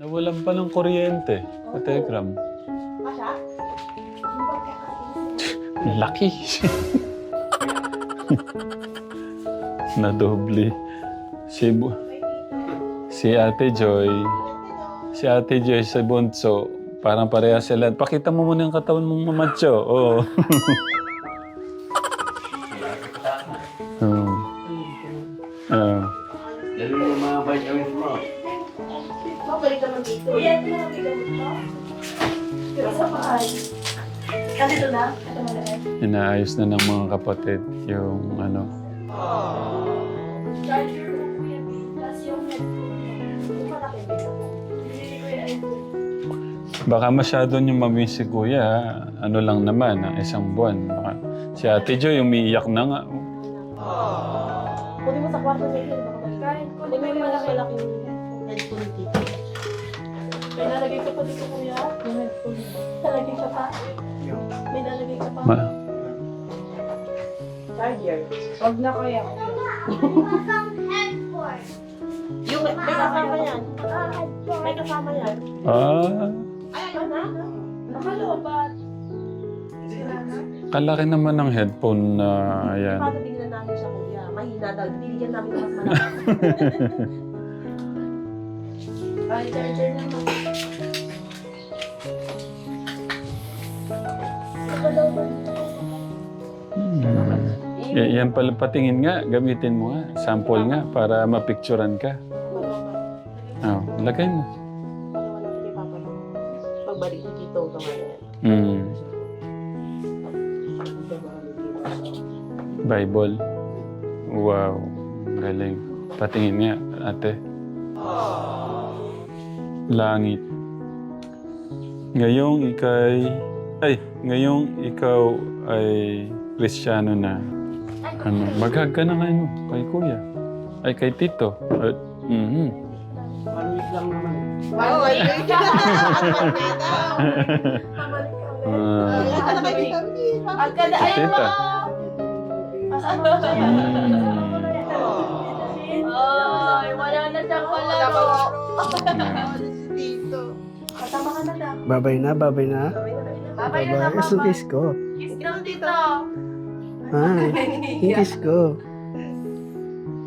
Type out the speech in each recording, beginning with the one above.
Nawalan pa ng kuryente. Kategram. Masya? Laki. Nadoble. Si, Bu- si Ate Joy. Si Ate Joy sa bunso. Parang pareha sila. Pakita mo muna yung katawan mong mamatyo. Oo. Oo. Inaayos na ng mga kapatid yung ano. Charger mo po yan. Tapos yung headphone. Yung malaki. Bibili ko yung. Baka masyado nyo mamiss si Kuya. Ano lang naman, ah, isang buwan. Baka, si Ate Joy umiiyak na nga. Kunin mo sa kwarto sa iyo. Kain ko. Kunin mo May nalagay ka pa dito kuya. Nalagay ka pa. May nalagay ka pa. Ma- Charger. Wag na kaya. Yung may kasama yan. May kasama yan. ah, Ayaw na. Nakalobat. Kalaki naman ng headphone na yan. Paano bigyan namin siya kuya? Mahina daw. Binigyan namin ng mas malaki. Ay, charger naman. Hmm. Y- yan pala, patingin nga, gamitin mo nga. Sample nga para mapicturean ka. Oh, lagay mo. Pagbalik dito, yan. Hmm. Bible. Wow. Galing. Patingin nga, ate. Langit. Ngayong ikay... Ay, ngayong ikaw ay Kristiyano na. Ano, maghag ka na ngayon kay kuya. Ay, kay tito. At, mhm. One week lang naman. Wow, ay, ay, Ah, Ang ganda, ayun Tita. Ay, wala na siyang palaro. Kasama ka na. Babay na, babay na. Babay na Babay. na, Gusto kiss ko. Kiss ka dito. Ah, yung kiss ko.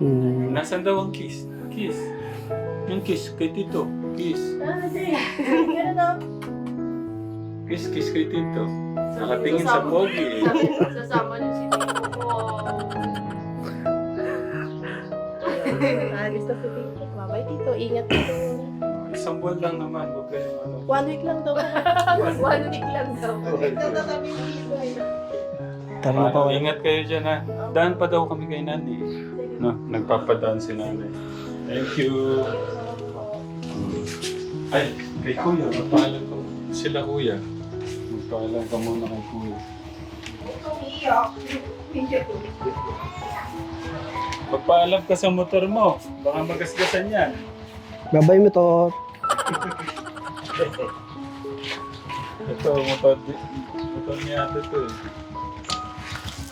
Hmm. Nasaan daw ang kiss? Kiss. Yung kiss kay tito. Kiss. Ah, sige. Ganun daw. Kiss, kiss kay tito. Nakatingin sa pogi. Sasama niyo si Tito ko. Alis na si Tito. Babay Tito, ingat Tito. Isang buwan lang naman. Huwag kayong ano. One week lang daw. One week lang daw. Tara na pa. Ano, ingat kayo dyan ha. Daan pa daw kami kay Nani. No, nagpapadaan si Nani. Thank you. Ay, kay Kuya. Magpaalam ka. Sila Kuya. Magpaalam ka muna kay Kuya. Magpaalam ka sa motor mo. Baka magasgasan yan. Babay mo to. Ito, motor, motor ni ate to eh.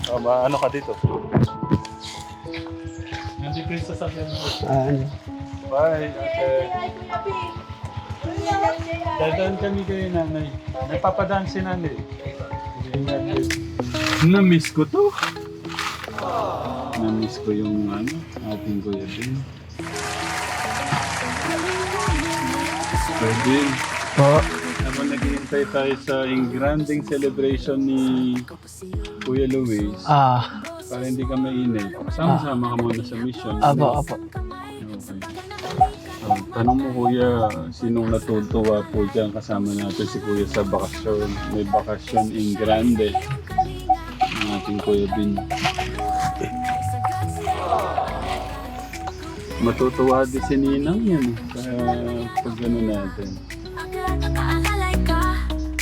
Oh, ma- ano ka dito? Nandito yung sasakyan mo. Ah, ano. Bye, ate. Dadaan kami kay nanay. Nagpapadaan si nanay. Na-miss ko to. Na-miss ko yung ano, ating kuya din. Pwede. Po. Habang naghihintay tayo sa ingranding celebration ni Kuya Luis, Ah, para hindi ka mainit, sama-sama ka muna sa mission. apo, apo. Okay. Ah, tanong mo kuya, sinong natutuwa po dyan kasama natin si kuya sa bakasyon? May bakasyon in grande. Ang ating kuya Bin. Matutuwa din si Ninang yan. eh, Kaya pag ano natin. Nakaalalay ka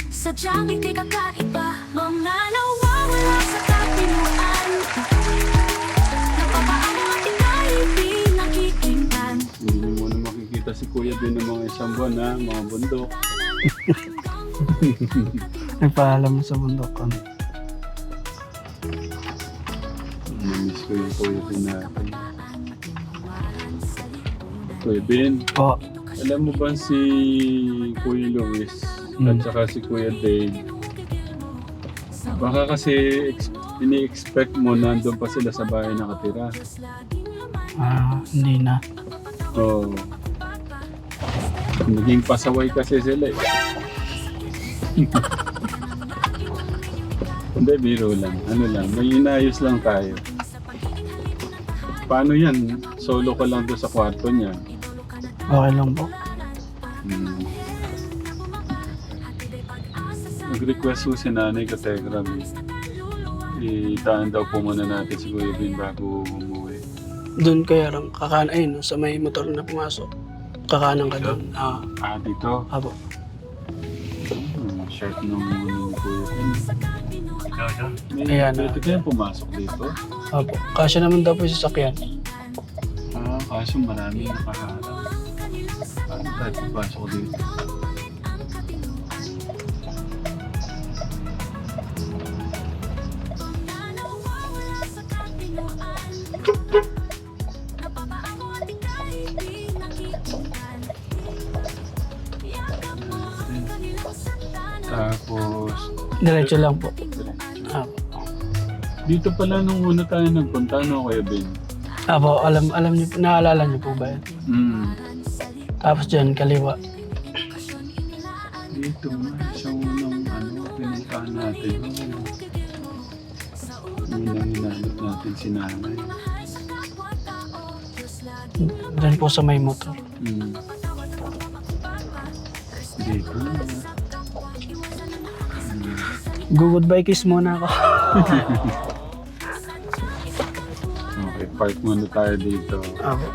Sadyang hindi ka kaiba Mga nawawala sa katinuan Napapaano at ika'y di nakikinggan Hindi mo na makikita si kuya din ng mga isang buwan ha, mga bundok. Nagpaalam mo sa bundok kami. Namiss ko yung kuya din natin. Kuya Bin, Po. Alam mo ba si Kuya Luis Hmm. at saka si Kuya Dave? Baka kasi ex- ini-expect mo nandun pa sila sa bahay nakatira. Ah, hindi na. Oo. Naging pasaway kasi sila eh. Hindi, biro lang. Ano lang, may inayos lang tayo. Paano yan? Solo ka lang doon sa kwarto niya. Okay lang po. Hmm. Nag-request po si nanay ka Telegram eh. Itaan daw po muna natin si Kuya Bin bago umuwi. Doon kaya lang kakan ayun, sa may motor na pumasok. Kakanan ka doon. Ah, Ah, dito. apo. Hmm, shirt ano ni Kuya Bin. May, Ayan, pwede kaya pumasok dito? Apo. Kasya naman daw po yung sasakyan. Ah, kaso marami nakaharap. Paano tayo pumasok dito? Tapos, Diretso lang po. Apo. dito pala nung una tayo nagpunta, no, Kuya Ben? Apo, alam, alam niyo, naalala niyo po ba yan? Hmm. Tapos dyan, kaliwa. Dito nga, siya unang ano, pinuntahan natin. Unang hinanap natin si nanay. Dyan po sa may motor. Hmm. Dito na. Hmm. Kiss muna ako. Okay, park muna tayo dito. Apo.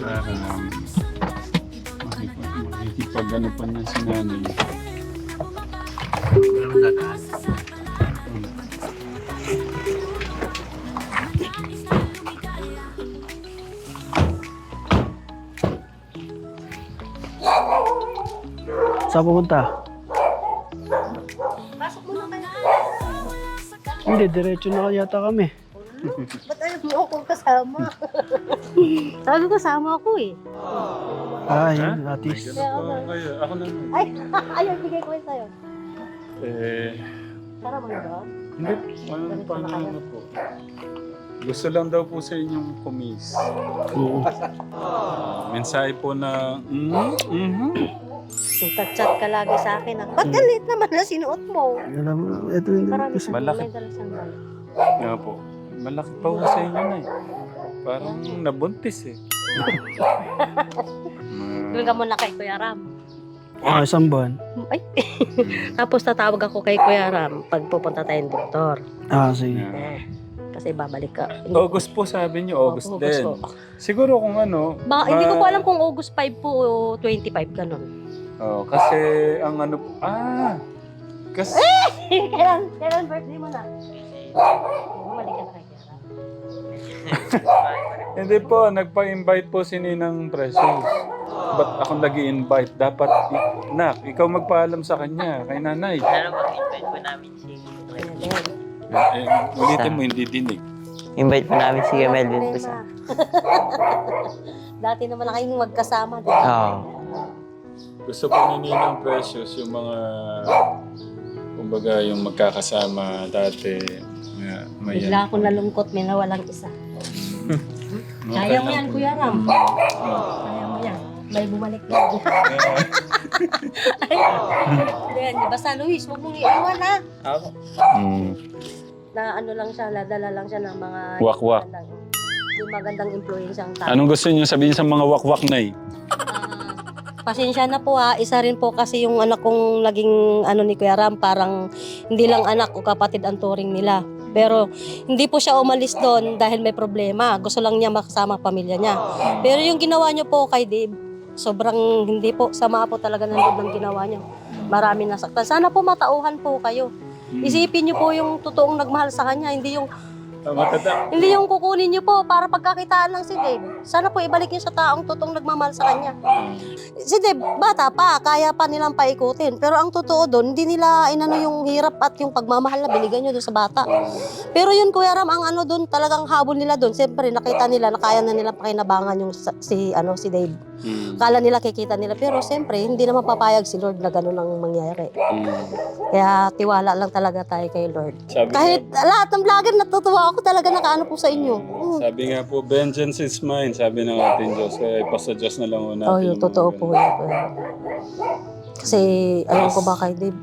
Para um, ano pa na si nanay. Saan pupunta? Hindi, diretso na yata kami. Ba't ayaw mo akong kasama? Sabi ko, kasama ako eh. Ah, yun, atis. Ganun. Ako na. Ay, ayaw, bigay ko yun sa'yo. Eh, Tara mo ba? hindi. Ano pa na ano po. Gusto lang daw po sa inyong kumis. Oo. Mensahe po na, mm, mhm. Chat-chat ka lagi sa akin ah. Ba't galit naman na sinuot mo? Alam mo, ito yung Marami sa Malaki. may dalang sandal. Nga po. Malaki pa po sa inyo na eh. Parang nabuntis eh. Doon ka muna kay Kuya Ram. Ah, isang buwan. Ay. Tapos tatawag ako kay Kuya Ram pag pupunta tayong doktor. Ah, sige. Yeah. Kasi babalik ka. August po sabi niyo, August Opo, din. po. Siguro kung ano, Baka, hindi ko po alam kung August 5 po o 25 ganun. Oh, kasi ang ano po, ah, kasi, kailan, kailan birthday mo na? Bumalik ka na. hindi po, nagpa-invite po si Ninang Precious. Ba't ako nag invite Dapat, i- nak, ikaw magpaalam sa kanya, kay nanay. Pero mag-invite po namin si. Eh, eh, ulitin mo, hindi dinig. Invite po namin si Melvin po sa... Dati naman na kayong magkasama, di ba? Oo. Gusto po ni Ninang Precious yung mga, kumbaga yung magkakasama dati. Nga, may Bigla ako nalungkot, may nawalang isa. Kaya mo yan, Kuya Ram. Kaya mo yan. May bumalik na. Ayan, basta Luis, huwag mong iiwan ha. Mm. Na ano lang siya, nadala lang siya ng mga... Wak-wak. Yung magandang influence ang tao. Anong gusto niyo sabihin sa mga wakwak na eh? Ah, pasensya na po ha, isa rin po kasi yung anak kong naging ano ni Kuya Ram, parang hindi lang anak o kapatid ang turing nila. Pero hindi po siya umalis doon dahil may problema. Gusto lang niya makasama ang pamilya niya. Pero yung ginawa niyo po kay Dave, sobrang hindi po, sama po talaga ng loob ng ginawa niyo. Marami nasaktan. Sana po matauhan po kayo. Isipin niyo po yung totoong nagmahal sa kanya, hindi yung Tama tata. hindi yung kukunin niyo po para pagkakitaan lang si Dave. Sana po ibalik niyo sa taong totoong nagmamahal sa kanya. Si Deb, bata pa, kaya pa nilang paikutin. Pero ang totoo doon, hindi nila inano yung hirap at yung pagmamahal na binigay niyo doon sa bata. Pero yun, Kuya Ram, ang ano doon, talagang habol nila doon. Siyempre, nakita nila na kaya na nila pakinabangan yung si, ano, si Dave. Mm. Kala nila kikita nila. Pero siyempre, hindi naman papayag si Lord na ganun ang mangyari. Mm. Kaya tiwala lang talaga tayo kay Lord. Sabi Kahit lahat ng vlogger natutuwa ako talaga nakaano po sa inyo. Mm. Sabi nga po, vengeance is mine, sabi ng ating Diyos. Kaya ipasa Diyos na lang natin. Oh, yun, yung totoo po yun. Kasi alam ko ba kay Dave,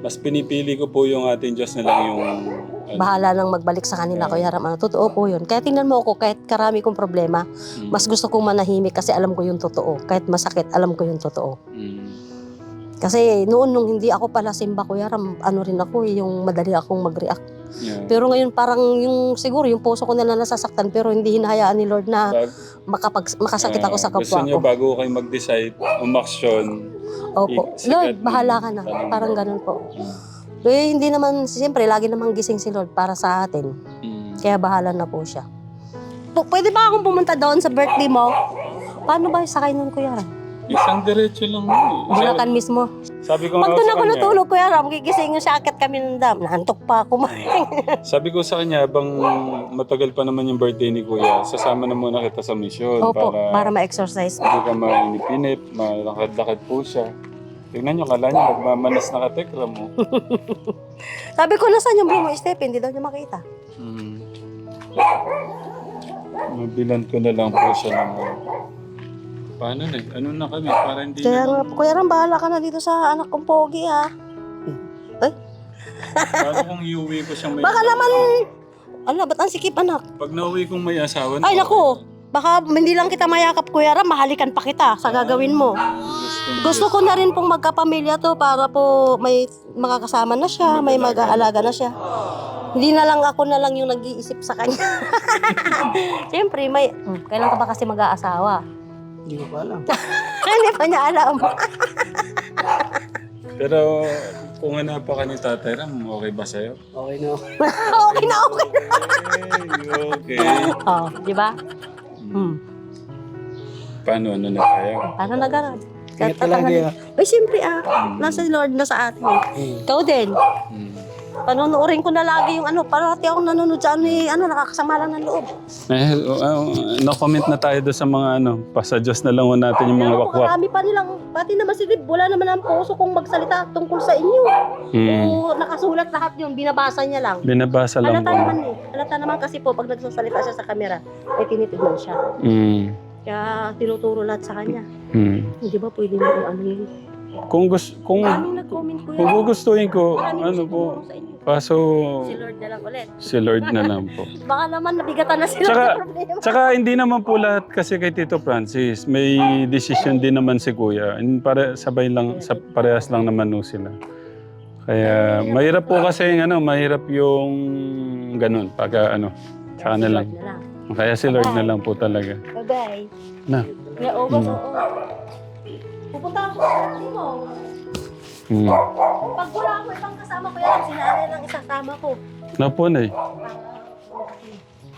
Mas pinipili ko po yung ating Diyos na lang yung... ano, bahala nang magbalik sa kanila, Kuya Ram. Ano, totoo po yun. Kaya tingnan mo ako, kahit karami kong problema, mm, mas gusto kong manahimik kasi alam ko yung totoo. Kahit masakit, alam ko yung totoo. mm, Kasi noon nung hindi ako pala simba, Kuya Ram, ano rin ako, eh, yung madali akong mag-react. Yeah. Pero ngayon parang yung siguro yung puso ko na lang nasasaktan pero hindi hinahayaan ni Lord na Bag- makapag, makasakit ako sa Ah, Gusto kapwa niyo ko. bago kayo mag-decide, umaksyon. Opo. Lord, bahala ka na. Parang ganun po. Mm, Eh, hindi naman, siyempre, lagi namang gising si Lord para sa atin. mm. Kaya bahala na po siya. P- pwede ba akong pumunta doon sa birthday mo? Paano ba yung sakay nun, Kuya Ram? Isang diretso lang eh. Bulacan mismo. Sabi ko Pag nga doon sa ako kanya, natulog, Kuya Ram, gigising yung sakit kami ng dam. Naantok pa ako. sabi ko sa kanya, habang matagal pa naman yung birthday ni Kuya, sasama na muna kita sa mission Opo, para, para ma-exercise. hindi ka mainipinip, malakad-lakad po siya. Tingnan nyo, kala niya nagmamanas na katekra mo. Sabi ko, nasaan yung Bruno Step? Hindi daw niya makita. Hmm. Mabilan ko na lang po siya ng... Paano na? Ano na kami? Para hindi Kaya na... nga, Kuya Ram, bahala ka na dito sa anak kong pogi, ha? Paano kung iuwi ko siyang may... Baka naman, ala, ba't ang sikip, anak? Pag nauwi kong may asawa na... Ay, naku, baka hindi lang kita mayakap, Kuya Ram, mahalikan pa kita sa gagawin mo. Gusto ko na rin pong magkapamilya to para po may makakasama na siya, may mag-aalaga na siya. Hindi na lang ako na lang yung nag-iisip sa kanya. Siyempre, may... Hmm, kailan ka ba kasi mag-aasawa? Hindi ko pa alam. Hindi pa niya alam. Pero kung hanap pa ka ni Tatay Ram, okay ba sa'yo? Okay na ako. okay na, okay na. Okay, okay. Oh, di ba? Hmm. Paano? Ano na tayo? Paano na gano'n? Ingat ka lagi ah. Ay, siyempre ah. Nasa Lord na sa atin. Ikaw din. Hmm. Panunuorin ko na lagi yung ano, parati akong nanonood sa ano, eh, ano, nakakasama lang ng loob. Eh, oh, no-comment na tayo doon sa mga ano, pasadyos na lang ho natin yung mga Pero wakwak. marami pa nilang, pati naman si Dib, wala naman ang puso kung magsalita tungkol sa inyo. Hmm. Oo, nakasulat lahat yun, binabasa niya lang. Binabasa lang Halata ko. naman eh. Halata naman kasi po, pag nagsasalita siya sa camera, ay tinitignan siya. Hmm. Kaya tinuturo lahat sa kanya. Hmm. Hindi ba pwede yung ano yun? Kung gusto, kung, Maraming nag-comment ko kung gugustuhin ko, Maraming ano po, sa inyo. kaso Si Lord na lang ulit. si Lord na lang po. Baka naman nabigatan na sila Tsaka- sa problema. Tsaka hindi naman po lahat kasi kay Tito Francis, may decision din naman si Kuya. And Pare, sabay lang, sa parehas lang naman no sila. Kaya mahirap po kasi yung ano, mahirap yung ganun, pagka ano, tsaka na lang. Kaya si Lord na lang po talaga. Bye-bye. Na. Mm. oo. Pupunta ako sa party mo. Hmm. Pag wala ako ibang kasama ko yan, sinanay lang isasama ko. Na po na eh.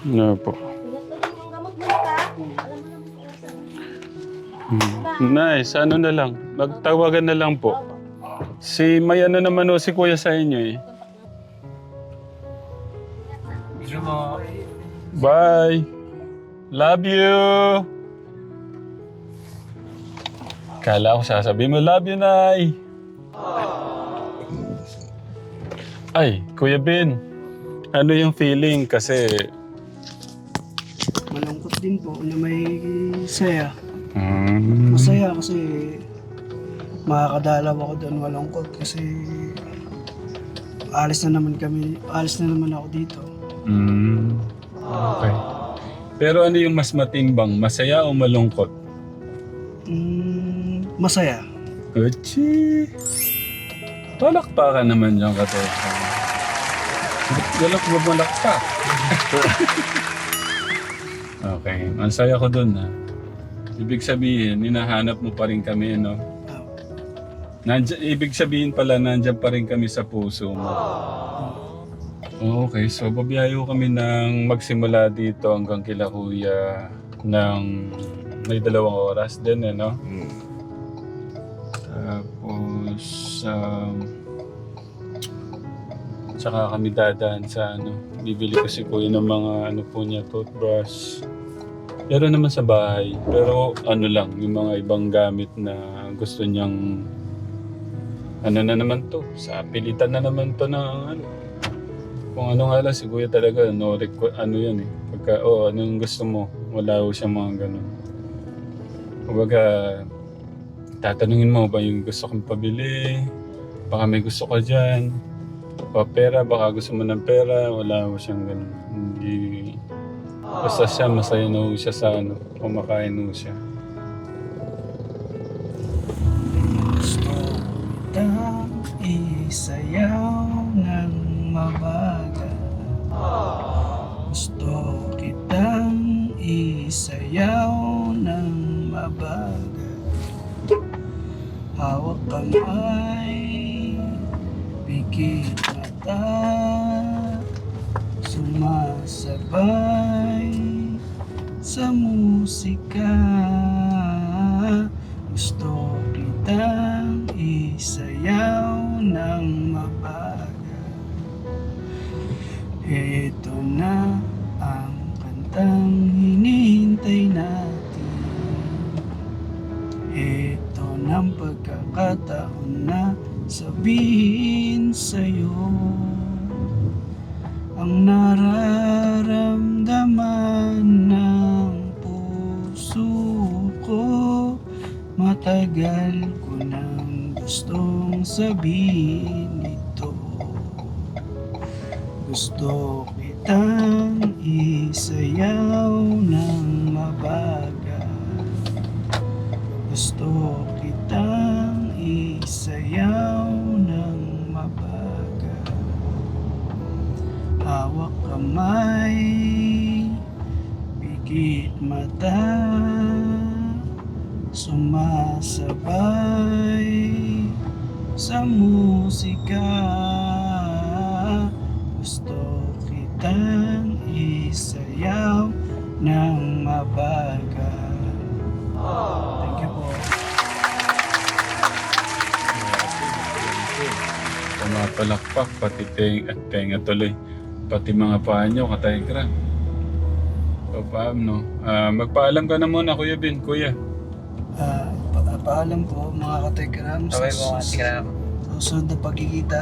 Na po. Ingat ko din yung gamot mo ka. Alam mo naman kung saan. Hmm. Nice, ano na lang, magtawagan na lang po. Si may ano naman o si Kuya sa inyo eh. Bye. Love you. Kala ko sasabihin mo, love you, Nay. Ay, Kuya Ben. Ano yung feeling? Kasi... Malungkot din po na may saya. Hmm. Masaya kasi makakadalaw ako doon malungkot kasi alis na naman kami, alis na naman ako dito. Mm. Okay. Pero ano yung mas matimbang? Masaya o malungkot? Mm, masaya. Uchi! Palakpakan naman yung kateka. Galak mo malakpak. okay. Ang saya ko dun ha. Ibig sabihin, hinahanap mo pa rin kami, no? Nandyan, ibig sabihin pala, nandyan pa rin kami sa puso mo. Okay, so babiyayo kami ng magsimula dito hanggang kila Kuya, ng may dalawang oras din eh, no? Hmm. Tapos, um, tsaka kami dadaan sa ano, bibili ko si kuya ng mga ano po niya, toothbrush. Pero naman sa bahay. Pero ano lang, yung mga ibang gamit na gusto niyang ano na naman to, sa pilitan na naman to ng ano. Kung ano nga lang, si kuya talaga, no, ano yan eh. Pagka, oh, anong gusto mo? Wala ko siya mga ganun. Kumbaga, tatanungin mo ba yung gusto kong pabili? Baka may gusto ka dyan. O pera, baka gusto mo ng pera. Wala ko siyang ganun. Hindi... Basta siya, masaya na siya sa ano. Kumakain ho siya. Gusto kitang isayaw ng mabagal Gusto kitang isayaw Kamay, pikit mata Sumasabay sa musika. Gusto kitang isayaw ng mabagal Ito na ang kantang pagkakataon na sabihin sa'yo. Ang nararamdaman ng puso ko Matagal ko nang gustong sabihin ito. Gusto kitang isayaw ng mabagal. Gusto kitang isayaw ng mabagal Hawak kamay, pikit mata Sumasabay sa musika. Gusto kitang isayaw ng mabagal Pumapalakpak, pati teng at tenga tuloy. Pati mga paa nyo, kataygra. O paam, no? Ah, magpaalam ka na muna, Kuya Bin. Kuya. Ah, pa- paalam po mga kategram sa Okay po, tikram. susunod na pagkikita.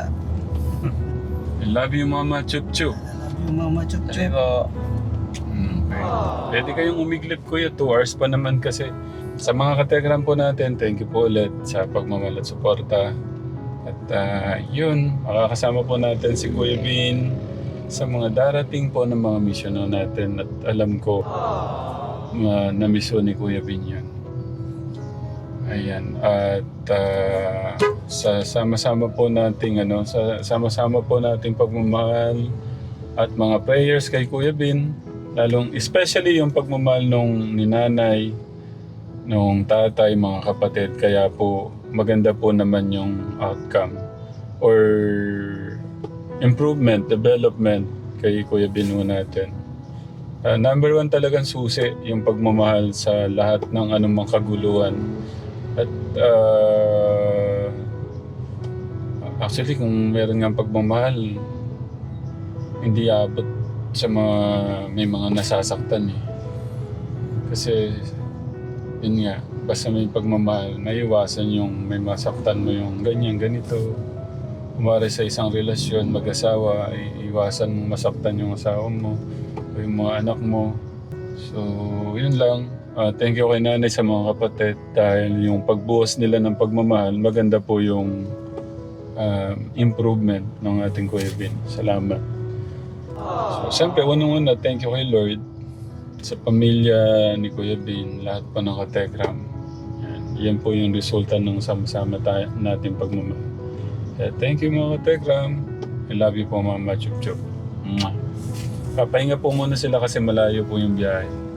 I love you, Mama Chup Chup. I love you mama chup Sabi chup. po, Mm, okay. Pwede kayong umiglip, Kuya. Two hours pa naman kasi. Sa mga kategram po natin, thank you po ulit sa pagmamahal at suporta. At ah, yun, makakasama po natin si Kuya Bin sa mga darating po ng mga misyon natin. At alam ko, na na-miss ko ni Kuya Bin yun. Ayan. At ah, sa sama-sama po nating ano, sa sama-sama po nating pagmamahal at mga prayers kay Kuya Bin, lalong especially yung pagmamahal nung ninanay, nung tatay, mga kapatid, kaya po maganda po naman yung outcome or improvement, development kay Kuya Bin ho natin. Ah, number one talagang susi yung pagmamahal sa lahat ng anumang kaguluhan. At ah, actually kung meron nga pagmamahal, hindi abot sa mga may mga nasasaktan eh. Kasi yun nga, basta may pagmamahal, maiwasan yung may masaktan mo yung ganyan, ganito. Kumari sa isang relasyon, mag-asawa, iwasan mong masaktan yung asawa mo o yung mga anak mo. So, yun lang. Ah, thank you kay nanay sa mga kapatid dahil yung pagbuhos nila ng pagmamahal, maganda po yung ah, improvement ng ating Kuya. Salamat. So, siyempre, unang-una, thank you kay Lord sa pamilya ni Kuya Bin, lahat pa ng kategram. Yan, po yung resulta ng sama-sama tayo, natin pagmamahal. Kaya thank you mga kategram. I love you po Mama Chup Chup. Papahinga po muna sila kasi malayo po yung biyahe.